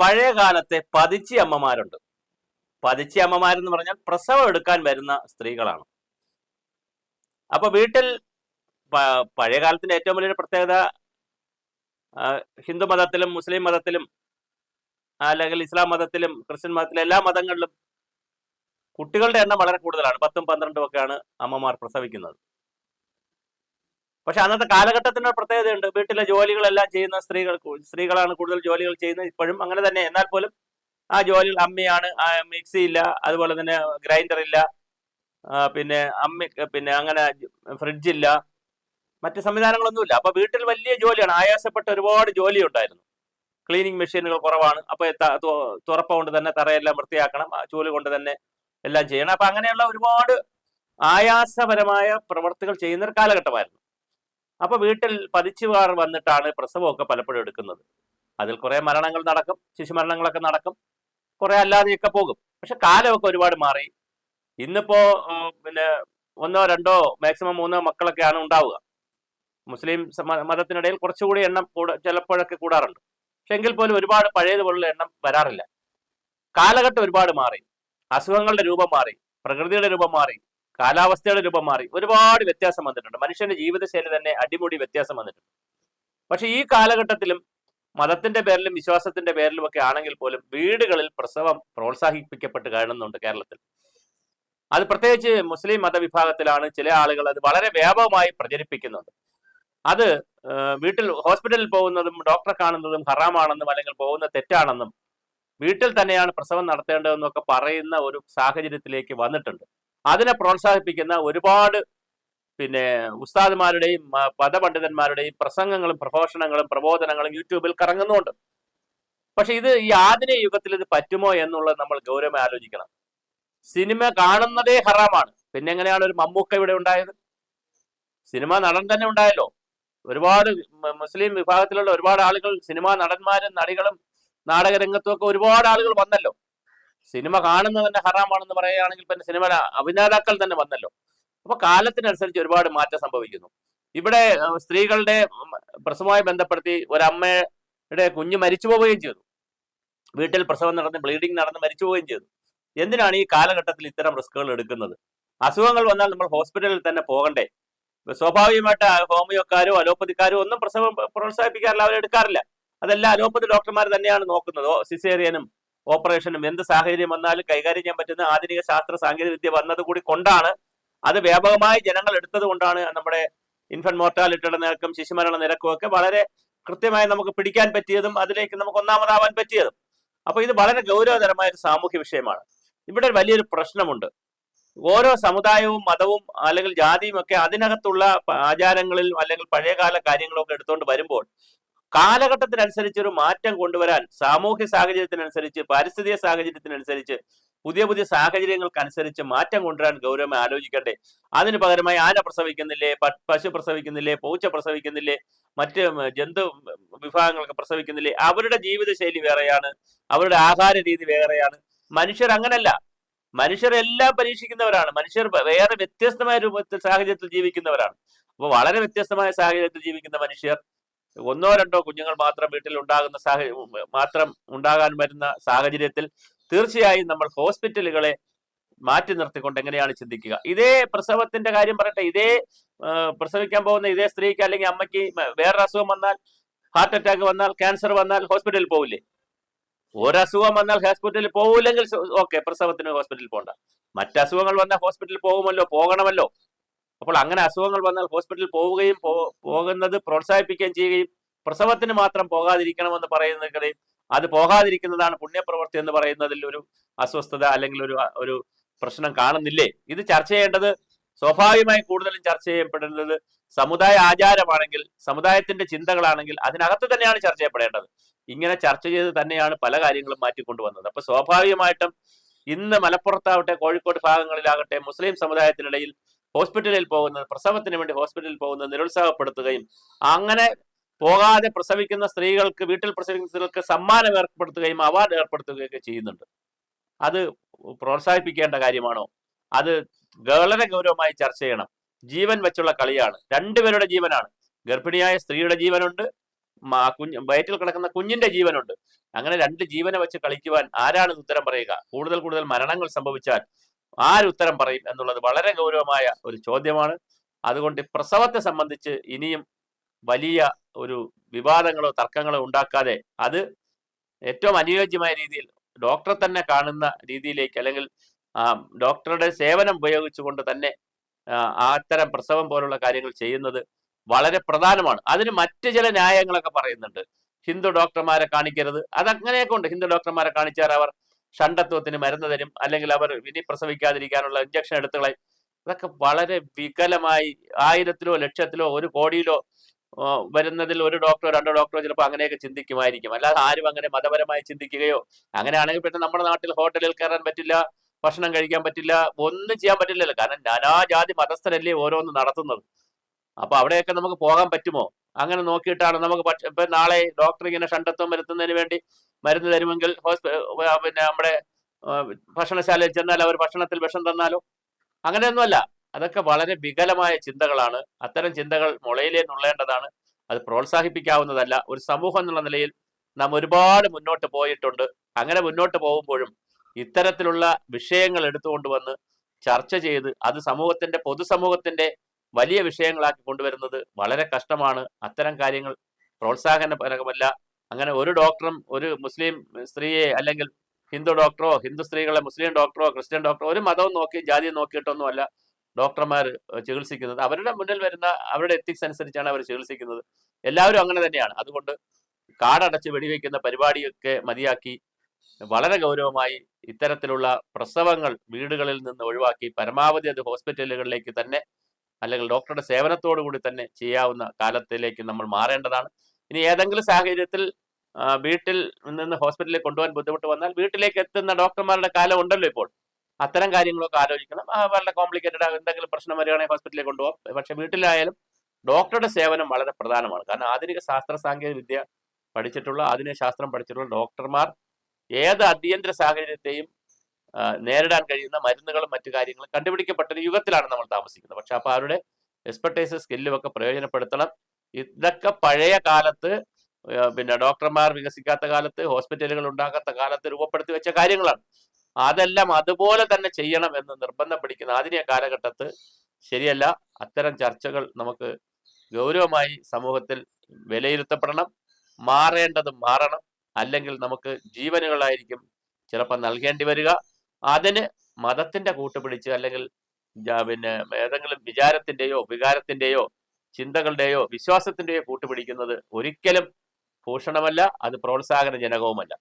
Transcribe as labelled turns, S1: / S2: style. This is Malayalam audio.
S1: പഴയ കാലത്തെ പതിച്ചി അമ്മമാരുണ്ട്. പതിച്ചി അമ്മമാരെന്ന് പറഞ്ഞാൽ പ്രസവം എടുക്കാൻ വരുന്ന സ്ത്രീകളാണ്. അപ്പൊ വീട്ടിൽ പഴയ കാലത്തിന്റെ ഏറ്റവും വലിയൊരു പ്രത്യേകത ഹിന്ദു മതത്തിലും മുസ്ലിം മതത്തിലും അല്ലെങ്കിൽ ഇസ്ലാം മതത്തിലും ക്രിസ്ത്യൻ മതത്തിലും എല്ലാ മതങ്ങളിലും കുട്ടികളുടെ എണ്ണം വളരെ കൂടുതലാണ്. പത്തും പന്ത്രണ്ടും ഒക്കെയാണ് അമ്മമാർ പ്രസവിക്കുന്നത്. പക്ഷെ അന്നത്തെ കാലഘട്ടത്തിന്റെ ഒരു പ്രത്യേകതയുണ്ട്. വീട്ടിലെ ജോലികളെല്ലാം ചെയ്യുന്ന സ്ത്രീകൾ സ്ത്രീകളാണ് കൂടുതൽ ജോലികൾ ചെയ്യുന്നത് ഇപ്പോഴും അങ്ങനെ തന്നെ. എന്നാൽ പോലും ആ ജോലികൾ അമ്മയാണ് മിക്സി ഇല്ല അതുപോലെ തന്നെ ഗ്രൈൻഡർ ഇല്ല പിന്നെ അമ്മ പിന്നെ അങ്ങനെ ഫ്രിഡ്ജ് ഇല്ല മറ്റ് സംവിധാനങ്ങളൊന്നുമില്ല അപ്പൊ വീട്ടിൽ വലിയ ജോലിയാണ്. ആയാസപ്പെട്ട ഒരുപാട് ജോലി ഉണ്ടായിരുന്നു. ക്ലീനിങ് മെഷീനുകൾ കുറവാണ്. അപ്പൊ തുറപ്പ കൊണ്ട് തന്നെ തറയെല്ലാം വൃത്തിയാക്കണം. ചൂൽ കൊണ്ട് തന്നെ എല്ലാം ചെയ്യണം. അപ്പൊ അങ്ങനെയുള്ള ഒരുപാട് ആയാസപരമായ പ്രവർത്തികൾ ചെയ്യുന്ന ഒരു കാലഘട്ടമായിരുന്നു. അപ്പൊ വീട്ടിൽ പതിച്ചുകാർ വന്നിട്ടാണ് പ്രസവമൊക്കെ പലപ്പോഴും എടുക്കുന്നത്. അതിൽ കുറെ മരണങ്ങൾ നടക്കും ശിശുമരണങ്ങളൊക്കെ നടക്കും കുറെ അല്ലാതെയൊക്കെ പോകും. പക്ഷെ കാലമൊക്കെ ഒരുപാട് മാറി. ഇന്നിപ്പോ പിന്നെ ഒന്നോ രണ്ടോ മാക്സിമം മൂന്നോ മക്കളൊക്കെയാണ് ഉണ്ടാവുക. മുസ്ലിം മതത്തിനിടയിൽ കുറച്ചുകൂടി എണ്ണം കൂട ചിലപ്പോഴൊക്കെ കൂടാറുണ്ട്. പക്ഷെ എങ്കിൽ പോലും ഒരുപാട് പഴയതുപോലുള്ള എണ്ണം വരാറില്ല. കാലഘട്ടം ഒരുപാട് മാറി. അസുഖങ്ങളുടെ രൂപം മാറി പ്രകൃതിയുടെ രൂപം മാറി കാലാവസ്ഥയുടെ രൂപം മാറി. ഒരുപാട് വ്യത്യാസം വന്നിട്ടുണ്ട്. മനുഷ്യന്റെ ജീവിതശൈലി തന്നെ അടിമുടി വ്യത്യാസം വന്നിട്ടുണ്ട്. പക്ഷെ ഈ കാലഘട്ടത്തിലും മതത്തിന്റെ പേരിലും വിശ്വാസത്തിന്റെ പേരിലും ഒക്കെ ആണെങ്കിൽ പോലും വീടുകളിൽ പ്രസവം പ്രോത്സാഹിപ്പിക്കപ്പെട്ട് കാണുന്നുണ്ട് കേരളത്തിൽ. അത് പ്രത്യേകിച്ച് മുസ്ലിം മതവിഭാഗത്തിലാണ് ചില ആളുകൾ അത് വളരെ വ്യാപകമായി പ്രചരിപ്പിക്കുന്നുണ്ട്. അത് വീട്ടിൽ ഹോസ്പിറ്റലിൽ പോകുന്നതും ഡോക്ടറെ കാണുന്നതും ഹറാമാണെന്നും അല്ലെങ്കിൽ പോകുന്ന തെറ്റാണെന്നും വീട്ടിൽ തന്നെയാണ് പ്രസവം നടത്തേണ്ടതെന്നൊക്കെ പറയുന്ന ഒരു സാഹചര്യത്തിലേക്ക് വന്നിട്ടുണ്ട്. അതിനെ പ്രോത്സാഹിപ്പിക്കുന്ന ഒരുപാട് പിന്നെ ഉസ്താദുമാരുടെയും പദപണ്ഡിതന്മാരുടെയും പ്രസംഗങ്ങളും പ്രഭാഷണങ്ങളും പ്രബോധനങ്ങളും യൂട്യൂബിൽ കറങ്ങുന്നുണ്ട്. പക്ഷെ ഇത് ഈ ആധുനിക യുഗത്തിൽ ഇത് പറ്റുമോ എന്നുള്ളത് നമ്മൾ ഗൗരവമായി ആലോചിക്കണം. സിനിമ കാണുന്നതേ ഹറാമാണ്. പിന്നെ എങ്ങനെയാണ് ഒരു മമ്മൂക്ക ഇവിടെ ഉണ്ടായത്? സിനിമ നടൻ തന്നെ ഉണ്ടായല്ലോ. ഒരുപാട് മുസ്ലിം വിഭാഗത്തിലുള്ള ഒരുപാട് ആളുകൾ സിനിമാ നടന്മാരും നടികളും നാടകരംഗത്തും ഒക്കെ ഒരുപാട് ആളുകൾ വന്നല്ലോ. സിനിമ കാണുന്നത് തന്നെ ഹറാമാണെന്ന് പറയുകയാണെങ്കിൽ പിന്നെ സിനിമ അഭിനേതാക്കൾ തന്നെ വന്നല്ലോ. അപ്പൊ കാലത്തിനനുസരിച്ച് ഒരുപാട് മാറ്റം സംഭവിക്കുന്നു. ഇവിടെ സ്ത്രീകളുടെ പ്രസവമായി ബന്ധപ്പെടുത്തി ഒരമ്മയുടെ കുഞ്ഞ് മരിച്ചു പോവുകയും ചെയ്തു. വീട്ടിൽ പ്രസവം നടന്ന് ബ്ലീഡിങ് നടന്ന് മരിച്ചു പോവുകയും ചെയ്തു. എന്തിനാണ് ഈ കാലഘട്ടത്തിൽ ഇത്തരം റിസ്കുകൾ എടുക്കുന്നത്? അസുഖങ്ങൾ വന്നാൽ നമ്മൾ ഹോസ്പിറ്റലിൽ തന്നെ പോകണ്ടേ? സ്വാഭാവികമായിട്ട് ഹോമിയോക്കാരോ അലോപ്പതിക്കാരോ ഒന്നും പ്രസവം പ്രോത്സാഹിപ്പിക്കാറില്ല അവരെടുക്കാറില്ല. അതെല്ലാം അലോപ്പതി ഡോക്ടർമാർ തന്നെയാണ് നോക്കുന്നത്. സിസേറിയനും ഓപ്പറേഷനും എന്ത് സാഹചര്യം വന്നാലും കൈകാര്യം ചെയ്യാൻ പറ്റുന്ന ആധുനിക ശാസ്ത്ര സാങ്കേതിക വിദ്യ വന്നത് കൂടി കൊണ്ടാണ്. അത് വ്യാപകമായി ജനങ്ങൾ എടുത്തത് കൊണ്ടാണ് നമ്മുടെ ഇൻഫന്റ് മോർട്ടാലിറ്റിയുടെ നിരക്കും ശിശുമരണ നിരക്കും ഒക്കെ വളരെ കൃത്യമായി നമുക്ക് പിടിക്കാൻ പറ്റിയതും അതിലേക്ക് നമുക്ക് ഒന്നാമതാവാൻ പറ്റിയതും. അപ്പൊ ഇത് വളരെ ഗൗരവതരമായ ഒരു സാമൂഹ്യ വിഷയമാണ്. ഇവിടെ വലിയൊരു പ്രശ്നമുണ്ട്. ഓരോ സമുദായവും മതവും അല്ലെങ്കിൽ ജാതിയും ഒക്കെ അതിനകത്തുള്ള ആചാരങ്ങളിലും അല്ലെങ്കിൽ പഴയകാല കാര്യങ്ങളൊക്കെ എടുത്തുകൊണ്ട് വരുമ്പോൾ കാലഘട്ടത്തിനനുസരിച്ച് ഒരു മാറ്റം കൊണ്ടുവരാൻ സാമൂഹ്യ സാഹചര്യത്തിനനുസരിച്ച് പാരിസ്ഥിതിക സാഹചര്യത്തിനനുസരിച്ച് പുതിയ പുതിയ സാഹചര്യങ്ങൾക്കനുസരിച്ച് മാറ്റം കൊണ്ടുവരാൻ ഗൗരവം ആലോചിക്കട്ടെ. അതിന് പകരമായി ആന പ്രസവിക്കുന്നില്ലേ പശു പ്രസവിക്കുന്നില്ലേ പൂച്ച പ്രസവിക്കുന്നില്ലേ മറ്റ് ജന്തു വിഭാഗങ്ങളൊക്കെ പ്രസവിക്കുന്നില്ലേ അവരുടെ ജീവിതശൈലി വേറെയാണ് അവരുടെ ആഹാര രീതി വേറെയാണ്. മനുഷ്യർ അങ്ങനല്ല. മനുഷ്യരെല്ലാം പരീക്ഷിക്കുന്നവരാണ്. മനുഷ്യർ വേറെ വ്യത്യസ്തമായ രൂപത്തിൽ സാഹചര്യത്തിൽ ജീവിക്കുന്നവരാണ്. അപ്പോൾ വളരെ വ്യത്യസ്തമായ സാഹചര്യത്തിൽ ജീവിക്കുന്ന മനുഷ്യർ ഒന്നോ രണ്ടോ കുഞ്ഞുങ്ങൾ മാത്രം വീട്ടിൽ ഉണ്ടാകുന്ന സാഹചര്യം മാത്രം ഉണ്ടാകാൻ വരുന്ന സാഹചര്യത്തിൽ തീർച്ചയായും നമ്മൾ ഹോസ്പിറ്റലുകളെ മാറ്റി നിർത്തിക്കൊണ്ട് എങ്ങനെയാണ് ചിന്തിക്കുക? ഇതേ പ്രസവത്തിന്റെ കാര്യം പറയട്ടെ. ഇതേ പ്രസവിക്കാൻ പോകുന്ന ഇതേ സ്ത്രീക്ക് അല്ലെങ്കിൽ അമ്മയ്ക്ക് വേറൊരു അസുഖം വന്നാൽ ഹാർട്ട് അറ്റാക്ക് വന്നാൽ ക്യാൻസർ വന്നാൽ ഹോസ്പിറ്റലിൽ പോവില്ലേ? ഒരസുഖം വന്നാൽ ഹോസ്പിറ്റലിൽ പോവില്ലെങ്കിൽ ഓക്കെ പ്രസവത്തിന് ഹോസ്പിറ്റലിൽ പോകണ്ട മറ്റ് അസുഖങ്ങൾ വന്നാൽ ഹോസ്പിറ്റലിൽ പോകുമല്ലോ പോകണമല്ലോ. അപ്പോൾ അങ്ങനെ അസുഖങ്ങൾ വന്നാൽ ഹോസ്പിറ്റലിൽ പോവുകയും പോകുന്നത് പ്രോത്സാഹിപ്പിക്കുകയും ചെയ്യുകയും പ്രസവത്തിന് മാത്രം പോകാതിരിക്കണമെന്ന് പറയുന്നതിൽ അത് പോകാതിരിക്കുന്നതാണ് പുണ്യപ്രവൃത്തി എന്ന് പറയുന്നതിൽ ഒരു അസ്വസ്ഥത അല്ലെങ്കിൽ ഒരു ഒരു പ്രശ്നം കാണുന്നില്ലേ? ഇത് ചർച്ച ചെയ്യേണ്ടത് സ്വാഭാവികമായി കൂടുതലും ചർച്ച ചെയ്യപ്പെടുന്നത് സമുദായ ആചാരമാണെങ്കിൽ സമുദായത്തിന്റെ ചിന്തകളാണെങ്കിൽ അതിനകത്ത് തന്നെയാണ് ചർച്ച ചെയ്യപ്പെടേണ്ടത്. ഇങ്ങനെ ചർച്ച ചെയ്ത് തന്നെയാണ് പല കാര്യങ്ങളും മാറ്റിക്കൊണ്ടുവന്നത്. അപ്പൊ സ്വാഭാവികമായിട്ടും ഇന്ന് മലപ്പുറത്താവട്ടെ കോഴിക്കോട് ഭാഗങ്ങളിലാകട്ടെ മുസ്ലിം സമുദായത്തിനിടയിൽ ഹോസ്പിറ്റലിൽ പോകുന്നത് പ്രസവത്തിന് വേണ്ടി ഹോസ്പിറ്റലിൽ പോകുന്നത് നിരുത്സാഹപ്പെടുത്തുകയും അങ്ങനെ പോകാതെ പ്രസവിക്കുന്ന സ്ത്രീകൾക്ക് വീട്ടിൽ പ്രസവിക്കുന്ന സ്ത്രീകൾക്ക് സമ്മാനം ഏർപ്പെടുത്തുകയും അവാർഡ് ഏർപ്പെടുത്തുകയൊക്കെ ചെയ്യുന്നുണ്ട്. അത് പ്രോത്സാഹിപ്പിക്കേണ്ട കാര്യമാണോ? അത് വളരെ ഗൗരവമായി ചർച്ച ചെയ്യണം. ജീവൻ വെച്ചുള്ള കളിയാണ്. രണ്ടുപേരുടെ ജീവനാണ്. ഗർഭിണിയായ സ്ത്രീയുടെ ജീവനുണ്ട് കുഞ്ഞ് വയറ്റിൽ കിടക്കുന്ന കുഞ്ഞിന്റെ ജീവനുണ്ട്. അങ്ങനെ രണ്ട് ജീവനെ വെച്ച് കളിക്കുവാൻ ആരാണ് ഉത്തരം പറയുക? കൂടുതൽ കൂടുതൽ മരണങ്ങൾ സംഭവിച്ചാൽ ആര് ഉത്തരം പറയും എന്നുള്ളത് വളരെ ഗൗരവമായ ഒരു ചോദ്യമാണ്. അതുകൊണ്ട് പ്രസവത്തെ സംബന്ധിച്ച് ഇനിയും വലിയ ഒരു വിവാദങ്ങളോ തർക്കങ്ങളോ ഉണ്ടാക്കാതെ അത് ഏറ്റവും അനുയോജ്യമായ രീതിയിൽ ഡോക്ടറെ തന്നെ കാണുന്ന രീതിയിലേക്ക് അല്ലെങ്കിൽ ഡോക്ടറുടെ സേവനം ഉപയോഗിച്ചുകൊണ്ട് തന്നെ അത്തരം പ്രസവം പോലുള്ള കാര്യങ്ങൾ ചെയ്യുന്നത് വളരെ പ്രധാനമാണ്. അതിന് മറ്റു ചില ന്യായങ്ങളൊക്കെ പറയുന്നുണ്ട്. ഹിന്ദു ഡോക്ടർമാരെ കാണിക്കരുത്. അതങ്ങനെയൊക്കെ ഉണ്ട്. ഹിന്ദു ഡോക്ടർമാരെ കാണിച്ചാൽ അവർ ഷണ്ടത്വത്തിന് മരുന്ന് തരും അല്ലെങ്കിൽ അവർ ഇനി പ്രസവിക്കാതിരിക്കാനുള്ള ഇഞ്ചക്ഷൻ എടുത്തുകളയും. ഇതൊക്കെ വളരെ വികലമായി ആയിരത്തിലോ ലക്ഷത്തിലോ ഒരു കോടിയിലോ വരുന്നതിൽ ഒരു ഡോക്ടറോ രണ്ടോ ഡോക്ടറോ ചിലപ്പോൾ അങ്ങനെയൊക്കെ ചിന്തിക്കുമായിരിക്കും. അല്ലാതെ ആരും അങ്ങനെ മതപരമായി ചിന്തിക്കുകയോ അങ്ങനെയാണെങ്കിൽ പിന്നെ നമ്മുടെ നാട്ടിൽ ഹോട്ടലിൽ കയറാൻ പറ്റില്ല ഭക്ഷണം കഴിക്കാൻ പറ്റില്ല ഒന്നും ചെയ്യാൻ പറ്റില്ലല്ലോ. കാരണം നാനാജാതി മതസ്ഥരല്ലേ ഓരോന്ന് നടത്തുന്നത്. അപ്പൊ അവിടെയൊക്കെ നമുക്ക് പോകാൻ പറ്റുമോ? അങ്ങനെ നോക്കിയിട്ടാണ് നമുക്ക് ഇപ്പൊ നാളെ ഡോക്ടർ ഇങ്ങനെ ഷണ്ടത്വം വരുത്തുന്നതിന് വേണ്ടി മരുന്ന് തരുമെങ്കിൽ പിന്നെ നമ്മുടെ ഭക്ഷണശാലയിൽ ചെന്നാൽ അവർ ഭക്ഷണത്തിൽ വിഷം തന്നാലോ? അങ്ങനെയൊന്നുമല്ല. അതൊക്കെ വളരെ വികലമായ ചിന്തകളാണ്. അത്തരം ചിന്തകൾ മുളയിലേ നുള്ളേണ്ടതാണ്. അത് പ്രോത്സാഹിപ്പിക്കാവുന്നതല്ല. ഒരു സമൂഹം എന്നുള്ള നിലയിൽ നാം ഒരുപാട് മുന്നോട്ട് പോയിട്ടുണ്ട്. അങ്ങനെ മുന്നോട്ട് പോകുമ്പോഴും ഇത്തരത്തിലുള്ള വിഷയങ്ങൾ എടുത്തുകൊണ്ട് വന്ന് ചർച്ച ചെയ്ത് അത് സമൂഹത്തിന്റെ പൊതുസമൂഹത്തിന്റെ വലിയ വിഷയങ്ങളാക്കി കൊണ്ടുവരുന്നത് വളരെ കഷ്ടമാണ്. അത്തരം കാര്യങ്ങൾ പ്രോത്സാഹനപരമല്ല. അങ്ങനെ ഒരു ഡോക്ടറും ഒരു മുസ്ലിം സ്ത്രീയെ അല്ലെങ്കിൽ ഹിന്ദു ഡോക്ടറോ ഹിന്ദു സ്ത്രീകളെ മുസ്ലിം ഡോക്ടറോ ക്രിസ്ത്യൻ ഡോക്ടറോ ഒരു മതവും നോക്കി ജാതിയും നോക്കിയിട്ടൊന്നുമല്ല ഡോക്ടർമാർ ചികിത്സിക്കുന്നത്. അവരുടെ മുന്നിൽ വരുന്ന അവരുടെ എത്തിക്സ് അനുസരിച്ചാണ് അവർ ചികിത്സിക്കുന്നത്. എല്ലാവരും അങ്ങനെ തന്നെയാണ്. അതുകൊണ്ട് കാടടച്ച് വെടിവെക്കുന്ന പരിപാടിയൊക്കെ മതിയാക്കി വളരെ ഗൗരവമായി ഇത്തരത്തിലുള്ള പ്രസവങ്ങൾ വീടുകളിൽ നിന്ന് ഒഴിവാക്കി പരമാവധി അത് ഹോസ്പിറ്റലുകളിലേക്ക് തന്നെ അല്ലെങ്കിൽ ഡോക്ടറുടെ സേവനത്തോടു കൂടി തന്നെ ചെയ്യാവുന്ന കാലത്തിലേക്ക് നമ്മൾ മാറേണ്ടതാണ്. ഇനി ഏതെങ്കിലും സാഹചര്യത്തിൽ വീട്ടിൽ നിന്ന് ഹോസ്പിറ്റലിൽ കൊണ്ടുപോകാൻ ബുദ്ധിമുട്ട് വന്നാൽ വീട്ടിലേക്ക് എത്തുന്ന ഡോക്ടർമാരുടെ കാലം ഉണ്ടല്ലോ ഇപ്പോൾ. അത്തരം കാര്യങ്ങളൊക്കെ ആലോചിക്കണം. വളരെ കോംപ്ലിക്കേറ്റഡ് എന്തെങ്കിലും പ്രശ്നം വരികയാണെങ്കിൽ ഹോസ്പിറ്റലിൽ കൊണ്ടുപോകാം. പക്ഷെ വീട്ടിലായാലും ഡോക്ടറുടെ സേവനം വളരെ പ്രധാനമാണ്. കാരണം ആധുനിക ശാസ്ത്ര സാങ്കേതിക വിദ്യ പഠിച്ചിട്ടുള്ള ആധുനിക ശാസ്ത്രം പഠിച്ചിട്ടുള്ള ഡോക്ടർമാർ ഏത് അടിയന്തര സാഹചര്യത്തെയും നേരിടാൻ കഴിയുന്ന മരുന്നുകളും മറ്റു കാര്യങ്ങളും കണ്ടുപിടിക്കപ്പെട്ട യുഗത്തിലാണ് നമ്മൾ താമസിക്കുന്നത്. പക്ഷെ അപ്പൊ അവരുടെ എക്സ്പെർട്ടൈസ് സ്കില്ലും ഒക്കെ പ്രയോജനപ്പെടുത്തണം. ഇതൊക്കെ പഴയ കാലത്ത് പിന്നെ ഡോക്ടർമാർ വികസിക്കാത്ത കാലത്ത് ഹോസ്പിറ്റലുകൾ ഉണ്ടാകാത്ത കാലത്ത് രൂപപ്പെടുത്തി വെച്ച കാര്യങ്ങളാണ്. അതെല്ലാം അതുപോലെ തന്നെ ചെയ്യണം എന്ന് നിർബന്ധം പിടിക്കുന്ന ആധുനിക കാലഘട്ടത്ത് ശരിയല്ല. അത്തരം ചർച്ചകൾ നമുക്ക് ഗൗരവമായി സമൂഹത്തിൽ വിലയിരുത്തപ്പെടണം. മാറേണ്ടത് മാറണം. അല്ലെങ്കിൽ നമുക്ക് ജീവനുകളായിരിക്കും ചിലപ്പോൾ നൽകേണ്ടി വരിക. അതിന് മതത്തിന്റെ കൂട്ടുപിടിച്ച് അല്ലെങ്കിൽ പിന്നെ ഏതെങ്കിലും വിചാരത്തിന്റെയോ വികാരത്തിന്റെയോ ചിന്തകളുടെയോ വിശ്വാസത്തിന്റെയോ കൂട്ടുപിടിക്കുന്നത് ഒരിക്കലും ഭൂഷണമല്ല അത് പ്രോത്സാഹനജനകവുമല്ല.